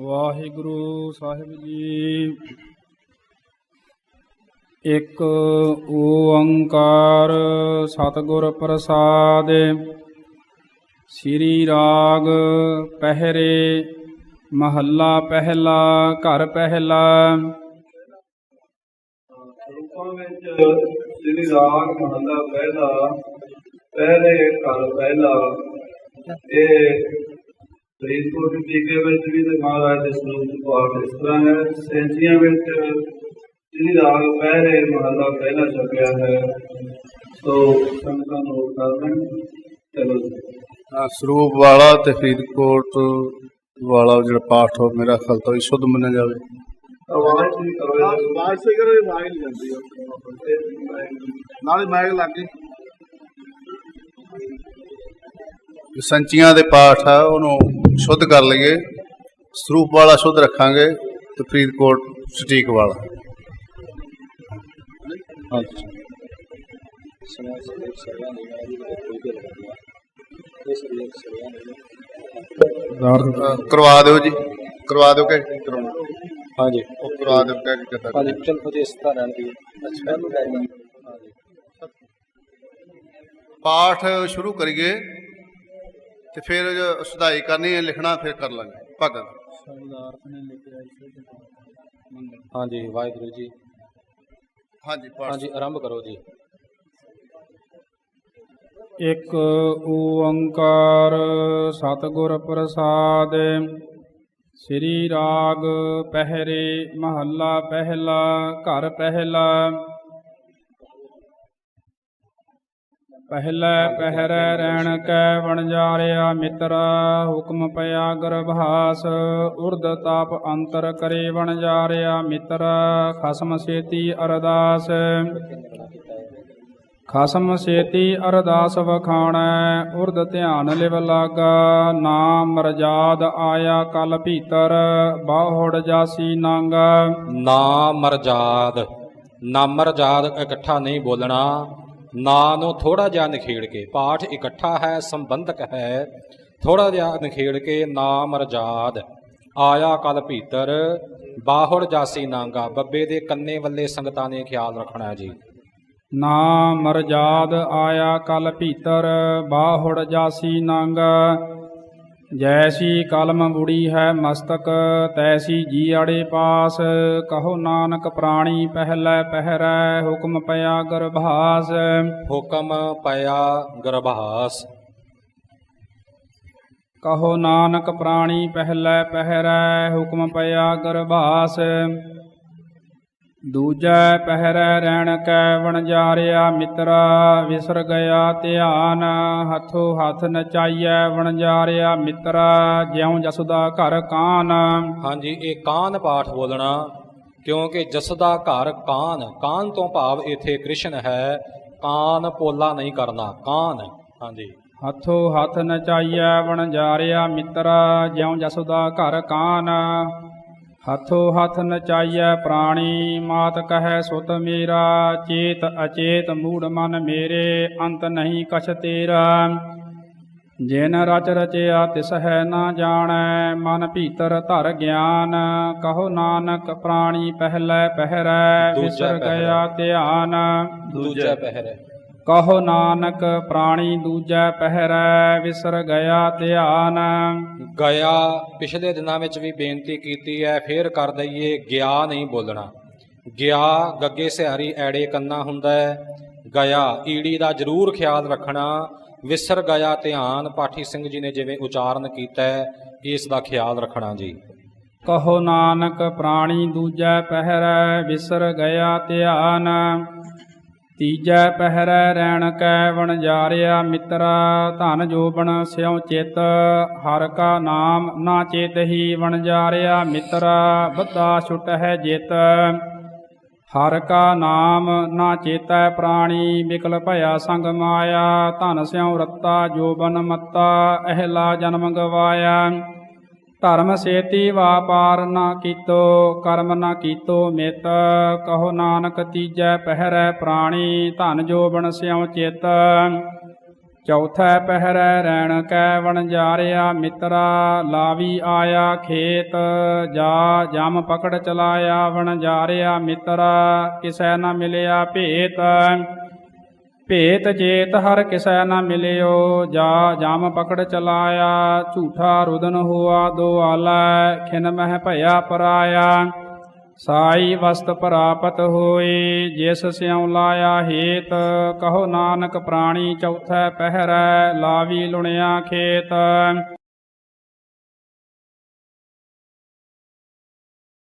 ਵਾਹਿਗੁਰੂ ਸਾਹਿਬ ਜੀ। ਇੱਕ ਓੰਕਾਰ ਸਤਿਗੁਰ ਪ੍ਰਸਾਦ, ਸ੍ਰੀ ਰਾਗ ਪਹਿਰੇ, ਮਹੱਲਾ ਪਹਿਲਾ, ਘਰ ਪਹਿਲਾ। ਰੂਪਾਂ ਵਿੱਚ ਸ੍ਰੀ ਰਾਗ, ਮਹੱਲਾ ਪਹਿਲਾ, ਪਹਿਰੇ, ਘਰ ਪਹਿਲਾ। ਇਹ ਫਰੀਦਕੋਟ ਟੀਕੇ ਵਿੱਚ ਵੀ ਤੇ ਮਹਾਰਾਜ ਦੇ ਸਰੂਪ ਚ ਪਾਠ ਇਸ ਤਰ੍ਹਾਂ ਹੈ। ਸੈਂਚੀਆਂ ਵਿੱਚ ਸ੍ਰੀ ਰਾਗ ਪਹਿਲੇ ਮਹੱਲਾ ਪਹਿਲਾ ਛਪਿਆ ਹੈ। ਸੋ ਸੰਗਤਾਂ ਨੂੰ ਕਰ ਲੈਣ ਚਲੋ ਜੀ। ਹਾਂ, ਸਰੂਪ ਵਾਲਾ ਤੇ ਫਰੀਦਕੋਟ ਵਾਲਾ ਜਿਹੜਾ ਪਾਠ ਉਹ ਮੇਰਾ ਖਿਆਲ ਤੋਂ ਹੀ ਸ਼ੁੱਧ ਮੰਨਿਆ ਜਾਵੇ। ਆਵਾਜ਼ ਵੀ ਕਰੋ ਆਵਾਜ਼ ਸਿਗਰ ਦੀ ਆਵਾਜ਼ ਨਹੀਂ ਜਾਂਦੀ। ਆ। ਨਾਲੇ ਮਾਈਕ ਲੱਗ ਸੰਚੀਆਂ ਦੇ ਪਾਠ ਆ ਉਹਨੂੰ ਸ਼ੁੱਧ ਕਰ ਲਈਏ ਸਰੂਪ ਵਾਲਾ ਸ਼ੁੱਧ ਰੱਖਾਂਗੇ ਤੇ ਫਰੀਦਕੋਟ ਸਟੀਕ ਵਾਲਾ ਹਾਂਜੀ ਅ, ਕਰਵਾ ਦਿਓ ਜੀ ਕਰਵਾ ਦਿਓ ਕਿ ਕਰਾਉਣਾ ਹਾਂਜੀ ਉਹ ਕਰਵਾ ਦਿਓ ਕਿ ਕਿਦਾਂ ਹਾਂਜੀ ਚਲ ਤੁਸੀਂ ਇਸ ਤਰ੍ਹਾਂ ਰਹਿਣ ਦੀ ਅੱਛਾ ਨੂੰ ਹਾਂਜੀ ਪਾਠ ਸ਼ੁਰੂ ਕਰੀਏ ਤੇ ਫਿਰ ਜੋ ਸੁਧਾਈ ਕਰਨੀ ਹੈ ਲਿਖਣਾ ਫਿਰ ਕਰ ਲਾਂਗੇ ਭਗਤ। ਹਾਂਜੀ ਵਾਹਿਗੁਰੂ ਜੀ। ਹਾਂਜੀ ਪਾਠ। ਹਾਂਜੀ ਆਰੰਭ ਕਰੋ ਜੀ। ਇੱਕ ਓੰਕਾਰ ਸਤਿਗੁਰ ਪ੍ਰਸਾਦ ਸ੍ਰੀ ਰਾਗ ਪਹਿਰੇ ਮਹੱਲਾ ਪਹਿਲਾ ਘਰ ਪਹਿਲਾ ਪਹਿਲੇ ਪਹਿਰੇ ਰਹਿਣ ਕੈ ਵਣਜਾਰਿਆ ਮਿੱਤਰਾ, ਹੁਕਮ ਪਿਆ ਗਰਭਾਸ। ਉਰਦ ਤਾਪ ਅੰਤਰ ਕਰੇ ਵਣਜਾਰਿਆ ਮਿੱਤਰਾ, ਖਸਮ ਸੇਤੀ ਅਰਦਾਸ। ਖਸਮ ਸੇਤੀ ਅਰਦਾਸ ਵਖਾਣੈ ਉਰਦ ਧਿਆਨ ਲਿਵ ਲਾਗਾ। ਨਾਮ ਮਰਜਾਦ ਆਇਆ ਕਲ ਭੀਤਰ, ਬਾਹੜ ਜਾਸੀ ਨਾਂਗਾ। ਨਾ ਮਰਜਾਦ ਨਾ ਮਰਜਾਦ ਇਕੱਠਾ ਨਹੀਂ ਬੋਲਣਾ। ਨਾਂ ਨੂੰ ਥੋੜਾ ਜਿਹਾ ਨਿਖੇੜ ਕੇ, ਪਾਠ ਇਕੱਠਾ ਹੈ, ਸੰਬੰਧਕ ਹੈ ਥੋੜਾ ਜਿਹਾ ਨਿਖੇੜ ਕੇ ਨਾ ਮਰਜਾਦ ਆਇਆ ਕਲ ਭੀਤਰ, ਬਾਹੜ ਜਾਸੀ ਨਾਂਗਾ, ਬੱਬੇ ਦੇ ਕੰਨੇ ਵੱਲੇ ਸੰਗਤਾਂ ਨੇ ਖਿਆਲ ਰੱਖਣਾ ਜੀ। ਨਾਮ ਮਰਜਾਦ ਆਇਆ ਕਲ ਭੀਤਰ, ਬਾਹੜ ਜਾਸੀ ਨਾਂਗਾ ਜੈਸੀ ਕਲਮ ਬੁੜੀ ਹੈ ਮਸਤਕ ਤੈਸੀ ਜੀ ਆੜੇ ਪਾਸ। ਕਹੋ ਨਾਨਕ ਪ੍ਰਾਣੀ ਪਹਿਲੇ ਪਹਿਰੈ ਹੁਕਮ ਪਿਆ ਗਰਭਾਸ। ਹੁਕਮ ਪਿਆ ਗਰਭਾਸ। ਕਹੋ ਨਾਨਕ ਪ੍ਰਾਣੀ ਪਹਿਲੇ ਪਹਿਰੈ ਹੁਕਮ ਪਿਆ ਗਰਭਾਸ। ਦੂਜੈ ਪਹਿਰੈ ਰਹਿਣ ਕੈ ਵਣਜਾਰਿਆ ਮਿੱਤਰਾ ਵਿਸਰ ਗਿਆ ਧਿਆਨ ਹੱਥੋ ਹੱਥ ਨਚਾਈਐ ਵਣਜਾਰਿਆ ਮਿੱਤਰਾ ਜਿਉ ਜਸਦਾ ਘਰ ਕਾਨ। ਹਾਂਜੀ ਇਹ ਕਾਨ ਪਾਠ ਬੋਲਣਾ ਕਿਉਂਕਿ ਜਸ ਦਾ ਘਰ ਕਾਨ ਕਾਨ ਤੋਂ ਭਾਵ ਇੱਥੇ ਕ੍ਰਿਸ਼ਨ ਹੈ ਕਾਨ ਪੋਲਾ ਨਹੀਂ ਕਰਨਾ ਕਾਨ ਹਾਂਜੀ। ਹੱਥੋ ਹੱਥ ਨਚਾਈਐ ਵਣਜਾਰਿਆ ਮਿੱਤਰਾ ਜਿਉ ਜਸਦਾ ਘਰ ਕਾਨ। ਹੱਥੋ ਹੱਥ ਨਚਾਈਐ ਪ੍ਰਾਣੀ ਮਾਤ ਕਹੈ ਸੁਤ ਮੇਰਾ ਚੇਤ ਅਚੇਤ ਮੂੜ ਮਨ ਮੇਰੇ ਅੰਤ ਨਹੀਂ ਕਛ ਤੇਰਾ। ਜਿਨ ਰਚ ਰਚਿਆ ਤਿਸ ਹੈ ਨਾ ਜਾਣੈ ਮਨ ਭੀਤਰ ਧਰ ਗਿਆਨ ਕਹੋ ਨਾਨਕ ਪ੍ਰਾਣੀ ਪਹਿਲੇ ਪਹਿਰੈ ਵਿਸਰ। ਗਿਆ ਧਿਆਨ। ਦੂਜਾ ਪਹਿਰ। ਕਹੋ ਨਾਨਕ ਪ੍ਰਾਣੀ ਦੂਜੈ ਪਹਿਰੈ ਵਿਸਰ ਗਿਆ ਧਿਆਨ। ਗਿਆ ਪਿਛਲੇ ਦਿਨਾਂ ਵਿੱਚ ਵੀ ਬੇਨਤੀ ਕੀਤੀ ਹੈ ਫੇਰ ਕਰ ਦਈਏ ਗਿਆ ਨਹੀਂ ਬੋਲਣਾ। ਗਿਆ ਗੱਗੇ ਸਿਹਾਰੀ ਐੜੇ ਕੰਨਾ ਹੁੰਦਾ ਹੈ। ਗਿਆ ਈੜੀ ਦਾ ਜ਼ਰੂਰ ਖਿਆਲ ਰੱਖਣਾ। ਵਿਸਰ ਗਿਆ ਧਿਆਨ ਪਾਠੀ ਸਿੰਘ ਜੀ ਨੇ ਜਿਵੇਂ ਉਚਾਰਨ ਕੀਤਾ ਹੈ ਇਸ ਦਾ ਖਿਆਲ ਰੱਖਣਾ ਜੀ। ਕਹੋ ਨਾਨਕ ਪ੍ਰਾਣੀ ਦੂਜੈ ਪਹਿਰੈ ਵਿਸਰ ਗਿਆ ਧਿਆਨ। ਤੀਜੈ ਪਹਿਰੈ ਰਹਿਣ ਕੈ ਵਣਜਾਰਿਆ ਮਿੱਤਰ, ਧਨ ਜੋਬਨ ਸਿਉ ਚਿਤ, ਹਰ ਕਾ ਨਾਮ ਨਾ ਚੇਤਹੀ ਵਣਜਾਰਿਆ ਮਿੱਤਰ, ਬੱਧਾ ਛੁਟ ਹੈ ਜਿਤ। ਹਰ ਕਾ ਨਾਮ ਨਾ ਚੇਤੈ ਪ੍ਰਾਣੀ ਵਿਕਲ ਭਇਆ ਸੰਗ ਮਾਇਆ, ਧਨ ਸਿਉ ਰੱਤਾ ਜੋਬਨ ਮੱਤਾ, ਅਹਿਲਾ ਜਨਮ ਗਵਾਇਆ। ਧਰਮ ਸੇਤੀ ਵਾਪਾਰ ਨਾ ਕੀਤੋ, ਕਰਮ ਨਾ ਕੀਤੋ ਮਿਤ। ਕਹੋ ਨਾਨਕ ਤੀਜੈ ਪਹਿਰੈ ਪ੍ਰਾਣੀ, ਧਨ ਜੋਬਨ ਸਿਉ ਚਿਤ। ਚੌਥਾ ਪਹਿਰੈ ਰੈਣ ਕੈ ਵਣਜਾਰਿਆ ਮਿੱਤਰਾ, ਲਾਵੀ ਆਇਆ ਖੇਤ। ਜਾ ਜਮ ਪਕੜ ਚਲਾਇਆ ਵਣਜਾਰਿਆ ਮਿੱਤਰਾ, ਕਿਸੈ ਨਾ ਮਿਲਿਆ ਭੇਤ। ਭੇਤ ਚੇਤ ਹਰ ਕਿਸੈ ਨ ਮਿਲਿਓ, ਜਾ ਜਮ ਪਕੜ ਚਲਾਇਆ, ਝੂਠਾ ਰੁਦਨ ਹੋਆ ਦੁਆਲਾ ਖਿਨ ਮਹਿ ਭਇਆ ਪਰਾਇਆ। ਸਾਈ ਵਸਤ ਪ੍ਰਾਪਤ ਹੋਏ, ਜਿਸ ਸਿਉ ਲਾਇਆ ਹੇਤ, ਕਹੋ ਨਾਨਕ ਪ੍ਰਾਣੀ ਚੌਥੈ ਪਹਿਰੈ, ਲਾਵੀ ਲੁਣਿਆ ਖੇਤ।